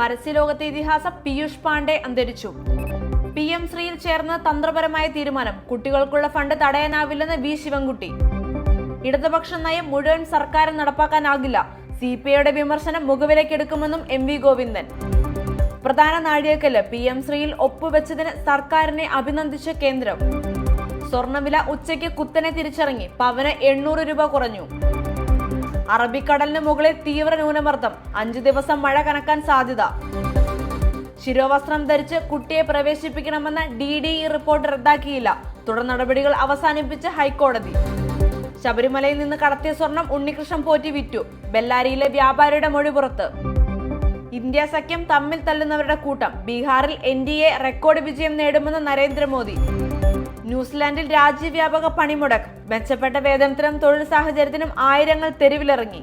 പരസ്യലോകത്തെ ഇതിഹാസം പീയൂഷ് പാണ്ഡെ അന്തരിച്ചു. P M ശ്രീയിൽ ചേർന്ന തന്ത്രപരമായ തീരുമാനം കുട്ടികൾക്കുള്ള ഫണ്ട് തടയാനാവില്ലെന്ന് വി ശിവൻകുട്ടി. ഇടതുപക്ഷ നയം മുഴുവൻ സർക്കാരും നടപ്പാക്കാനാകില്ല. സി പി ഐയുടെ വിമർശനം മുഖവിലക്കെടുക്കുമെന്നും എം വി ഗോവിന്ദൻ. പ്രധാന നാഴികക്കല്ല് പി എം ശ്രീയിൽ ഒപ്പുവെച്ചതിന് സർക്കാരിനെ അഭിനന്ദിച്ച കേന്ദ്രം. സ്വർണവില ഉച്ചയ്ക്ക് കുത്തനെ തിരിച്ചിറങ്ങി പവന് എണ്ണൂറ് രൂപ കുറഞ്ഞു. അറബിക്കടലിന് മുകളിൽ തീവ്ര ന്യൂനമർദ്ദം. അഞ്ചു ദിവസം മഴ കനക്കാൻ സാധ്യത. ശിരോവസ്ത്രം ധരിച്ച് കുട്ടിയെ പ്രവേശിപ്പിക്കണമെന്ന ഡി ഡി ഇ റിപ്പോർട്ട് റദ്ദാക്കിയില്ല. തുടർ നടപടികൾ അവസാനിപ്പിച്ച് ഹൈക്കോടതി. ശബരിമലയിൽ നിന്ന് കടത്തിയ സ്വർണം ഉണ്ണികൃഷ്ണൻ പോറ്റി വിറ്റു. ബെല്ലാരിയിലെ വ്യാപാരിയുടെ മൊഴി പുറത്ത്. ഇന്ത്യ സഖ്യം തമ്മിൽ തല്ലുന്നവരുടെ കൂട്ടം. ബീഹാറിൽ എൻ ഡി എ റെക്കോർഡ് വിജയം നേടുമെന്ന് നരേന്ദ്രമോദി. ന്യൂസിലാൻഡിൽ രാജ്യവ്യാപക പണിമുടക്ക്. മെച്ചപ്പെട്ട വേതനത്തിനും തൊഴിൽ സാഹചര്യത്തിനും ആയിരങ്ങൾ തെരുവിലിറങ്ങി.